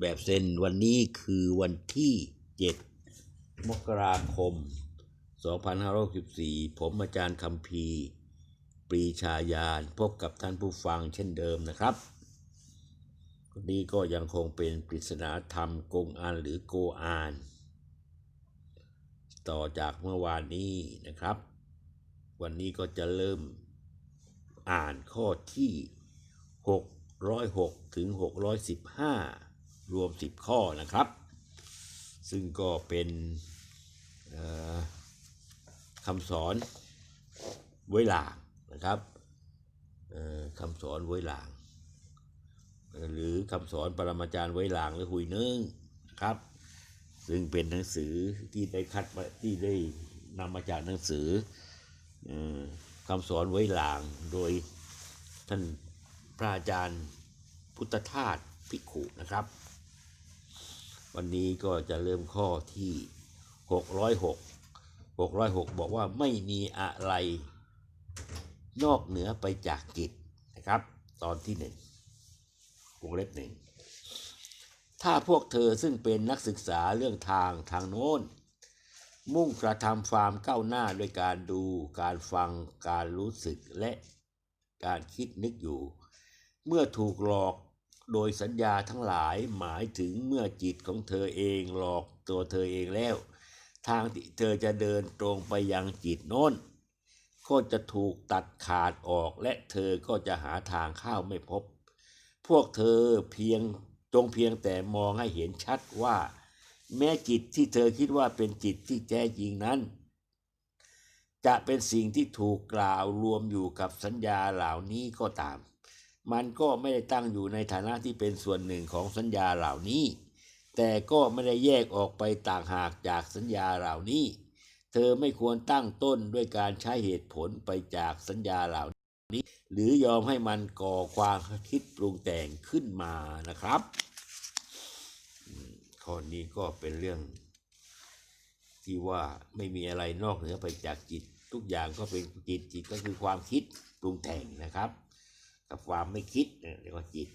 แบบเซนวันนี้คือวันที่ 7 มกราคม 2564 ผมอาจารย์คำพีปรีชาญาณพบกับท่านผู้ฟังเช่นเดิมนะครับวันนี้ก็ยังคงเป็นปริศนาธรรมกงอานหรือโกอาน ต่อจากเมื่อวานนี้นะครับ วันนี้ก็จะเริ่มอ่านข้อที่ 606 ถึง 615 รวม 10 ข้อนะครับ ซึ่งก็เป็นคำสอนไว้หลางนะครับคำสอนไว้หลาง หรือคำสอนปรมาจารย์ไว้หลางหรือหุยเนึ่งครับ ซึ่งเป็นหนังสือที่ได้คัดมาที่ได้นำมาจากหนังสือเอ่อคำสอนไว้หลางโดยท่านพระอาจารย์พุทธทาสภิกขุนะครับ วันนี้ก็จะเริ่มข้อที่ 606 606 บอกว่าไม่มีอะไรนอกเหนือไปจากจิตนะครับ ตอนที่หนึ่งวงเล็บหนึ่งถ้าพวกเธอซึ่งเป็นนักศึกษาเรื่องทางทางโน้น มุ่งกระทำความก้าวหน้าด้วยการดูการฟังการรู้สึกและการคิดนึกอยู่ เมื่อถูกหลอก โดยสัญญาทั้งหลายหมายถึงเมื่อจิตของเธอเองหลอกตัวเธอเองแล้ว ทางที่เธอจะเดินตรงไปยังจิตโน้นก็จะถูกตัดขาดออกและเธอก็จะหาทางเข้าไม่พบ พวกเธอเพียงจงเพียงแต่มองให้เห็นชัดว่า แม้จิตที่เธอคิดว่าเป็นจิตที่แท้จริงนั้น จะเป็นสิ่งที่ถูกกล่าวรวมอยู่กับสัญญาเหล่านี้ก็ตาม มันก็ไม่ได้ตั้งอยู่ในฐานะที่เป็นส่วนหนึ่งของสัญญาเหล่านี้ แต่ก็ไม่ได้แยกออกไปต่างหากจากสัญญาเหล่านี้ เธอไม่ควรตั้งต้นด้วยการใช้เหตุผลไปจากสัญญาเหล่านี้ หรือยอมให้มันก่อความคิดปรุงแต่งขึ้นมานะครับข้อนี้ก็เป็นเรื่องที่ว่าไม่มีอะไรนอกเหนือไปจากจิต ทุกอย่างก็เป็นจิตจิตก็คือความคิดปรุงแต่งนะครับ กับความไม่คิดเรียกว่าจิต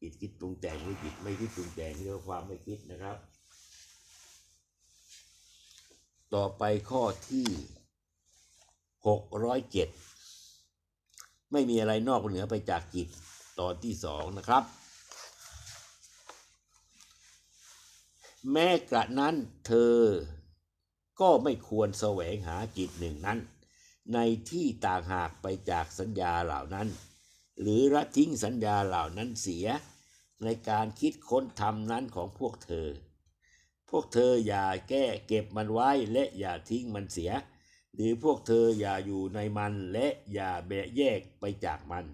จิตคิดปรุงแต่งหรือจิตไม่คิดปรุงแต่งเรียกว่าความไม่คิดนะครับ ต่อไปข้อที่หกร้อยเจ็ดไม่มีอะไรนอกเหนือไปจากจิตตอนที่สองนะครับ แม้กระนั้นเธอก็ไม่ควรแสวงหาจิตหนึ่งนั้น ในที่ต่างหากไปจากสัญญาเหล่านั้น หรือละทิ้งสัญญาเหล่านั้นเสีย ในการคิดค้นธรรมนั้นของพวกเธอ พวกเธออย่าแก้เก็บมันไว้และอย่าทิ้งมันเสีย หรือพวกเธออย่าอยู่ในมันและอย่าแบะแยกไปจากมัน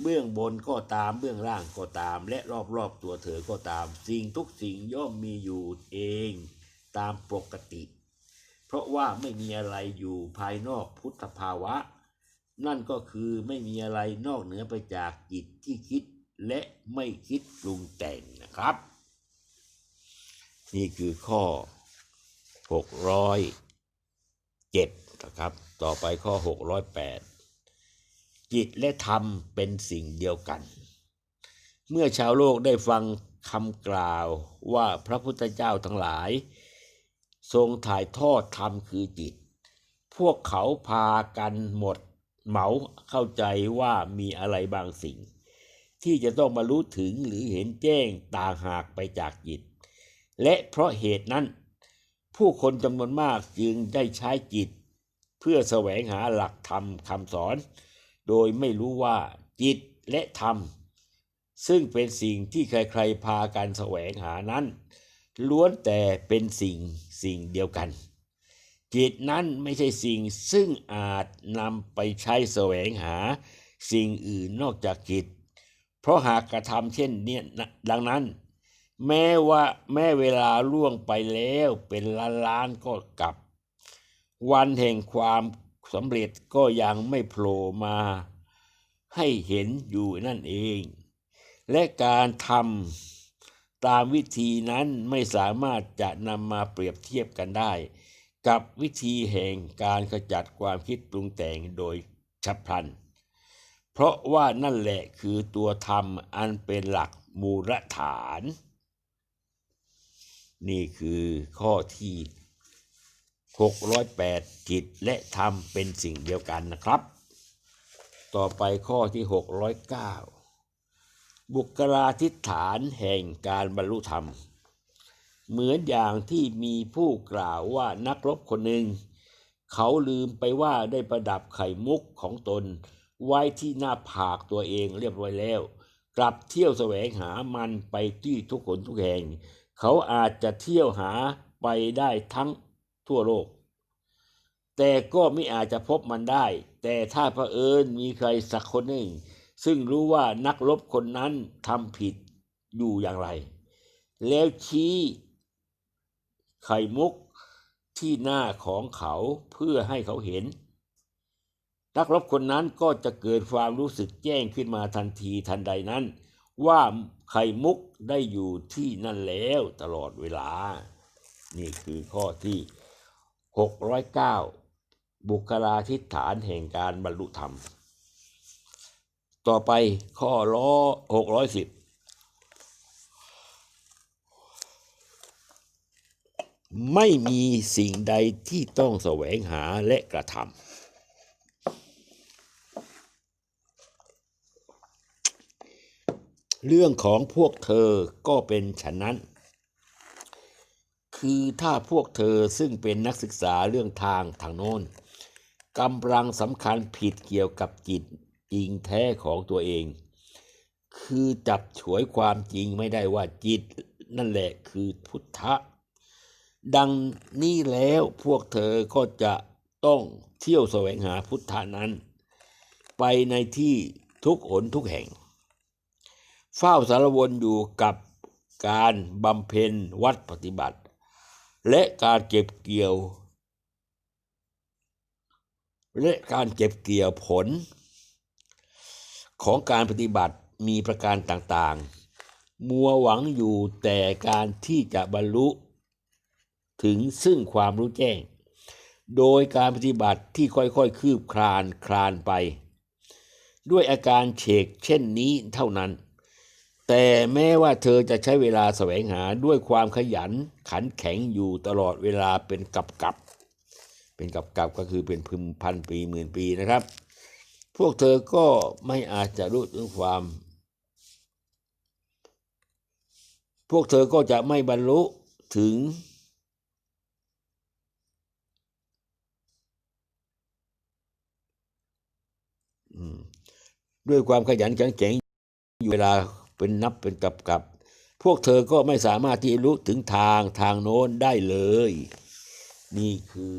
เบื้องบนก็ตามเบื้องล่างก็ตาม และรอบๆตัวเธอก็ตาม สิ่งทุกสิ่งย่อมมีอยู่เองตามปกติ เพราะว่าไม่มีอะไรอยู่ภายนอกพุทธภาวะ นั่นก็คือไม่มีอะไรนอกเหนือไปจากจิตที่คิดและไม่คิดปรุงแต่งนะครับ นี่คือข้อ 607 นะครับ ต่อไปข้อ 608 จิตและธรรมเป็นสิ่งเดียวกัน เมื่อชาวโลกได้ฟังคำกล่าวว่าพระพุทธเจ้าทั้งหลาย ทรงถ่ายทอดธรรมคือจิต พวกเขาพากันหมด เหมาเข้าใจว่ามีอะไรบางสิ่ง ที่จะต้องมารู้ถึงหรือเห็นแจ้งต่างหากไปจากจิต และเพราะเหตุนั้น ผู้คนจำนวนมากจึงได้ใช้จิต เพื่อแสวงหาหลักธรรมคำสอน โดยไม่รู้ว่าจิตและธรรม ซึ่งเป็นสิ่งที่ใครๆพากันแสวงหานั้น ล้วนแต่เป็นสิ่งสิ่งเดียวกัน จิตนั้นไม่ใช่สิ่งซึ่งอาจนำไปใช้แสวงหาสิ่งอื่นนอกจากจิต เพราะหากกระทำเช่นนี้ดังนั้น แม้ว่าแม้เวลาล่วงไปแล้วเป็นล้านล้านก็กลับ วันแห่งความสำเร็จก็ยังไม่โผล่มา ให้เห็นอยู่นั่นเอง และการทำตามวิธีนั้นไม่สามารถจะนำมาเปรียบเทียบกันได้ กับวิธีแห่งการขจัดความคิดปรุงแต่งโดยฉับพลัน เพราะว่านั่นแหละคือตัวธรรมอันเป็นหลักมูลฐาน นี่คือข้อที่ 608 จิตและธรรมเป็นสิ่งเดียวกันนะครับ ต่อไปข้อที่ 609 บุคลาธิฐานแห่งการบรรลุธรรม เหมือนอย่างที่มีผู้กล่าวว่านักรบคนหนึ่ง เขาลืมไปว่าได้ประดับไข่มุกของตน ไว้ที่หน้าผากตัวเองเรียบร้อยแล้ว กลับเที่ยวแสวงหามันไปที่ทุกคนทุกแห่ง เขาอาจจะเที่ยวหาไปได้ทั้งทั่วโลก แต่ก็ไม่อาจจะพบมันได้ แต่ถ้าเผอิญมีใครสักคนหนึ่ง ซึ่งรู้ว่านักรบคนนั้นทำผิดอยู่อย่างไร แล้วชี้ ไข่มุกที่หน้าของเขาเพื่อให้เขาเห็น นักรบคนนั้นก็จะเกิดความรู้สึกแจ้งขึ้นมาทันทีทันใดนั้น ว่าไข่มุกได้อยู่ที่นั่นแล้วตลอดเวลา นี่คือข้อที่ 609 บุคลาธิฐานแห่งการบรรลุธรรม ต่อไปข้อล้อ610 ไม่มีสิ่งใดที่ต้องแสวงหาและกระทำเรื่องของพวกเธอก็เป็นฉะนั้น คือถ้าพวกเธอซึ่งเป็นนักศึกษาเรื่องทางทางโน้นกำลังสำคัญผิดเกี่ยวกับจิตจริงแท้ของตัวเอง คือจับฉวยความจริงไม่ได้ว่าจิตนั่นแหละคือพุทธะ ดังนี้แล้วพวกเธอก็จะต้องเที่ยวแสวงหาพุทธานั้น ไปในที่ทุกหนทุกแห่ง เฝ้าสารวนอยู่กับการบำเพ็ญวัดปฏิบัติ และการเก็บเกี่ยว และการเก็บเกี่ยวผล ของการปฏิบัติมีประการต่างๆ มัวหวังอยู่แต่การที่จะบรรลุ ถึงซึ่งความรู้แจ้ง โดยการปฏิบัติที่ค่อยๆ คืบคลานคลานไป ด้วยอาการเฉกเช่นนี้เท่านั้น แต่แม้ว่าเธอจะใช้เวลาแสวงหาด้วยความขยันขันแข็งอยู่ตลอดเวลาเป็นกับกับเป็นกับกับก็คือเป็นพึมพันปีหมื่นปีนะครับ พวกเธอก็ไม่อาจจะรู้ถึงความ พวกเธอก็จะไม่บรรลุถึง ด้วยความขยันแข็งแกร่งอยู่เวลาเป็นนับเป็นกับกับ พวกเธอก็ไม่สามารถที่จะรู้ถึงทางทางโน้นได้เลย นี่คือ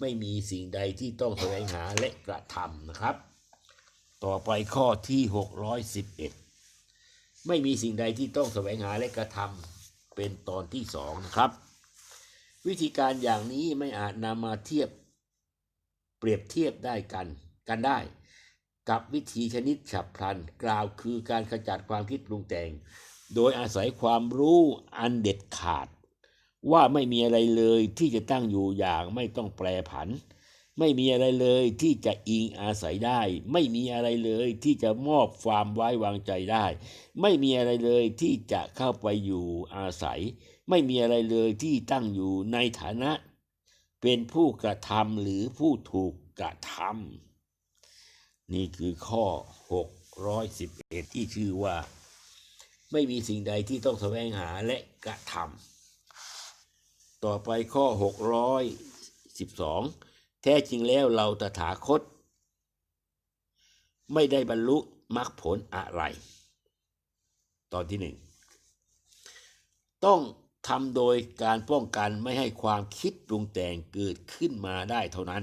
ไม่มีสิ่งใดที่ต้องแสวงหาและกระทำนะครับ ต่อไปข้อที่ 611 ไม่มีสิ่งใดที่ต้องแสวงหาและกระทำเป็นตอนที่สองนะครับ วิธีการอย่างนี้ไม่อาจนำมาเทียบเปรียบเทียบได้กันกันได้ กับวิธีชนิดฉับพลัน กล่าวคือการขจัดความคิดปรุงแต่ง โดยอาศัยความรู้อันเด็ดขาด ว่าไม่มีอะไรเลยที่จะตั้งอยู่อย่างไม่ต้องแปรผัน ไม่มีอะไรเลยที่จะอิงอาศัยได้ ไม่มีอะไรเลยที่จะมอบความไว้วางใจได้ ไม่มีอะไรเลยที่จะเข้าไปอยู่อาศัย ไม่มีอะไรเลยที่ตั้งอยู่ในฐานะ เป็นผู้กระทำหรือผู้ถูกกระทำ นี่คือข้อ 611 ที่ชื่อว่า ไม่มีสิ่งใดที่ต้องแสวงหาและกระทำต่อไปข้อ 612 แท้จริงแล้วเราตถาคต ไม่ได้บรรลุมรรคผลอะไร ตอนที่หนึ่งต้องทำโดยการป้องกันไม่ให้ความคิดปรุงแต่งเกิดขึ้นมาได้เท่านั้น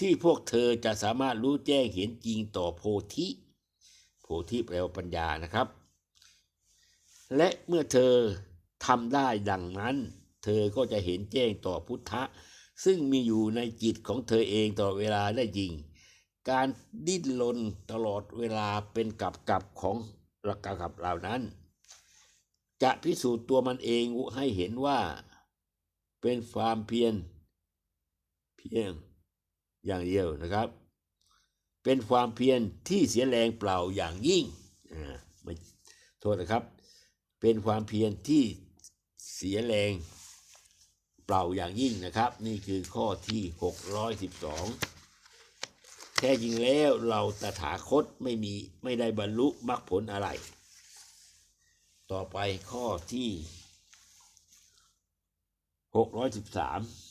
ที่พวกเธอจะสามารถรู้แจ้งเห็นจริงต่อโพธิ โพธิแปลว่าปัญญานะครับ และเมื่อเธอทำได้ดังนั้น เธอก็จะเห็นแจ้งต่อพุทธะ ซึ่งมีอยู่ในจิตของเธอเองตลอเวลาได้จริง การดิ้นรนตลอดเวลาเป็นกับกับของระกับกับเหล่านั้น จะพิสูจน์ตัวมันเองให้เห็นว่า เป็นความเพียรเพียง อย่างเดียวนะครับ เป็นความเพียรที่เสียแรงเปล่าอย่างยิ่งอ่าไม่โทษนะครับ เป็นความเพียรที่เสียแรงเปล่าอย่างยิ่งนะครับ นี่คือข้อที่ 612 แท้จริงแล้วเราตถาคตไม่มีไม่ได้บรรลุมรรคผลอะไร ต่อไปข้อที่ 613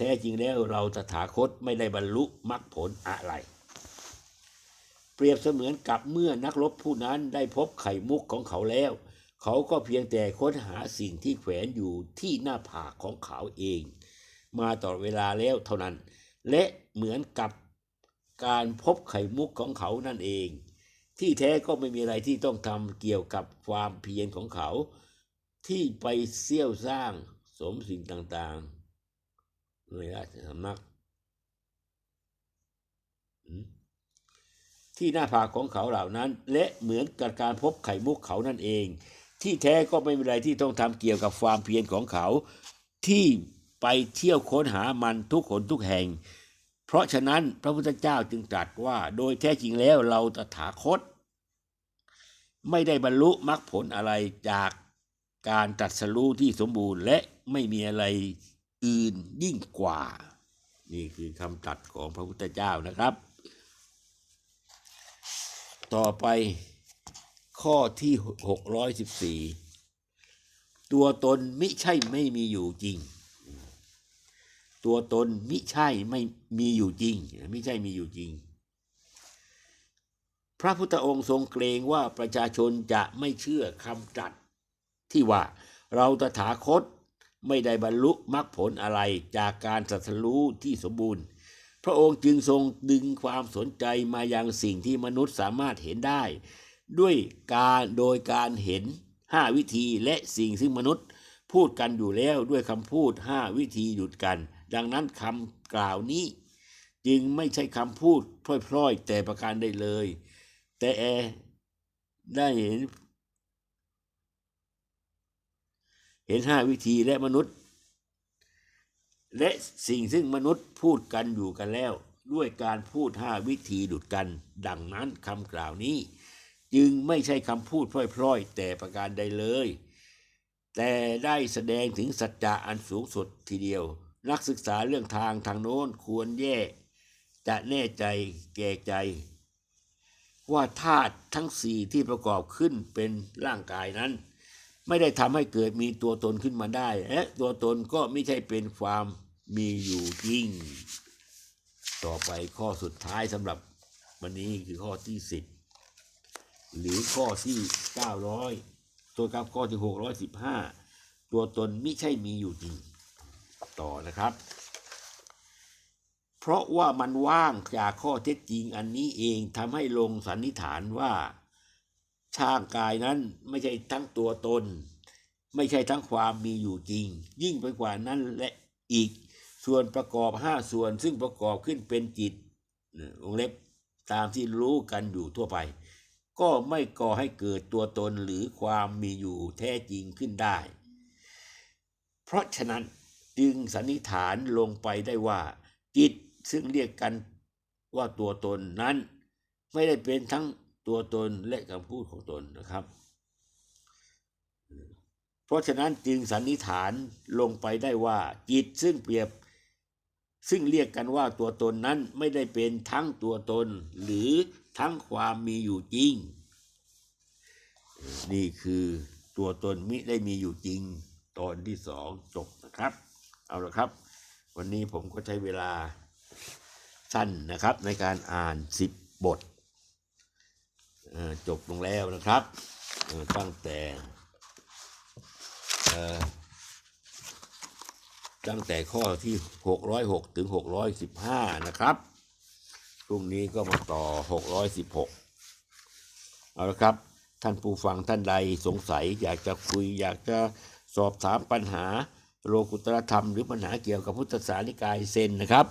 แท้จริงแล้วเราตถาคตไม่ได้บรรลุมรรคผลอะไร เปรียบเสมือนกับเมื่อนักรบผู้นั้นได้พบไข่มุกของเขาแล้ว เขาก็เพียงแต่ค้นหาสิ่งที่แขวนอยู่ที่หน้าผากของเขาเอง มาต่อเวลาแล้วเท่านั้น และเหมือนกับการพบไข่มุกของเขานั่นเอง ที่แท้ก็ไม่มีอะไรที่ต้องทำเกี่ยวกับความเพียรของเขา ที่ไปเสี่ยวสร้างสมสิ่งต่างๆ ในราชสำนักที่หน้าผากของเขาเหล่านั้น และเหมือนกับการพบไข่มุกเขานั่นเอง ที่แท้ก็ไม่มีอะไรที่ต้องทำเกี่ยวกับความเพียรของเขา ที่ไปเที่ยวค้นหามันทุกคนทุกแห่ง เพราะฉะนั้นพระพุทธเจ้าจึงตรัสว่า โดยแท้จริงแล้วเราตถาคต ไม่ได้บรรลุมรรคผลอะไรจากการตรัสรู้ที่สมบูรณ์และไม่มีอะไร อื่นยิ่งกว่า นี่คือคำตรัสของพระพุทธเจ้านะครับ ต่อไปข้อที่หกร้อยสิบสี่ตัวตนมิใช่ไม่มีอยู่จริง ตัวตนมิใช่ไม่มีอยู่จริงไม่ใช่มีอยู่จริง พระพุทธองค์ทรงเกรงว่าประชาชนจะไม่เชื่อคำตรัสที่ว่าเราตถาคต ไม่ได้บรรลุมรรคผลอะไรจากการตรัสรู้ที่สมบูรณ์ พระองค์จึงทรงดึงความสนใจมายังสิ่งที่มนุษย์สามารถเห็นได้ ด้วยการโดยการเห็นห้าวิธีและสิ่งซึ่งมนุษย์ พูดกันอยู่แล้วด้วยคำพูดห้าวิธีหยุดกัน ดังนั้นคำกล่าวนี้ จึงไม่ใช่คำพูดพล่อยๆ แต่ประการได้เลย แต่ได้เห็น เห็นห้าวิธีและมนุษย์ และสิ่งซึ่งมนุษย์พูดกันอยู่กันแล้ว ด้วยการพูดห้าวิธีดุดกัน ดังนั้นคำกล่าวนี้ จึงไม่ใช่คำพูดพร่อยๆ แต่ประการใดเลย แต่ได้แสดงถึงสัจจะอันสูงสุดทีเดียว นักศึกษาเรื่องทางทางโน้นควรแยกจะแน่ใจแก่ใจ ว่าธาตุทั้งสี่ที่ประกอบขึ้นเป็นร่างกายนั้น ไม่ได้ทำให้เกิดมีตัวตนขึ้นมาได้และตัวตนก็ไม่ใช่เป็นความมีอยู่จริง ต่อไปข้อสุดท้ายสำหรับวันนี้คือข้อที่สิบหรือข้อที่เก้าร้อยตัวกับข้อที่หกร้อยสิบห้าตัวตนไม่ใช่มีอยู่จริง ต่อนะครับ เพราะว่ามันว่างจากข้อเท็จจริงอันนี้เองทำให้ลงสันนิษฐานว่า ช่างกายนั้นไม่ใช่ทั้งตัวตน ไม่ใช่ทั้งความมีอยู่จริง ยิ่งไปกว่านั้นและอีกส่วนประกอบห้าส่วนซึ่งประกอบขึ้นเป็นจิตวงเล็บตามที่รู้กันอยู่ทั่วไป ก็ไม่ก่อให้เกิดตัวตนหรือความมีอยู่แท้จริงขึ้นได้ เพราะฉะนั้นจึงสันนิษฐานลงไปได้ว่า จิตซึ่งเรียกกันว่าตัวตนนั้น ไม่ได้เป็นทั้ง ตัวตนและคำพูดของตนนะครับ เพราะฉะนั้นจึงสันนิษฐานลงไปได้ว่า จิตซึ่งเปรียบ ซึ่งเรียกกันว่าตัวตนนั้นไม่ได้เป็นทั้งตัวตน หรือทั้งความมีอยู่จริง นี่คือตัวตนมิได้มีอยู่จริงตอนที่สองจบนะครับ เอาละครับ วันนี้ผมก็ใช้เวลาสั้นนะครับในการอ่านสิบบท จบลงแล้วนะครับตั้งแต่ตั้งแต่ข้อที่ 606 ถึง 615 นะครับพรุ่งนี้ก็มาต่อ 616 เอาละครับ ท่านผู้ฟังท่านใดสงสัย อยากจะคุยอยากจะสอบถามปัญหาโลกุตรธรรม หรือปัญหาเกี่ยวกับพุทธศาสนิกายเซนนะครับ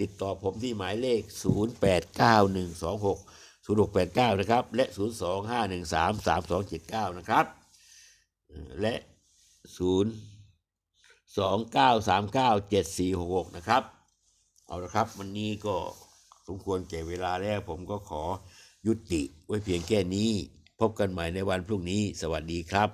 ติดต่อผมที่หมายเลข 089126 0689 นะครับ และ 025133279 นะครับ และ 029397466 นะครับ เอาละครับ วันนี้ก็สมควรแก่เวลาแล้วผมก็ขอยุติไว้เพียงแค่นี้ พบกันใหม่ในวันพรุ่งนี้ สวัสดีครับ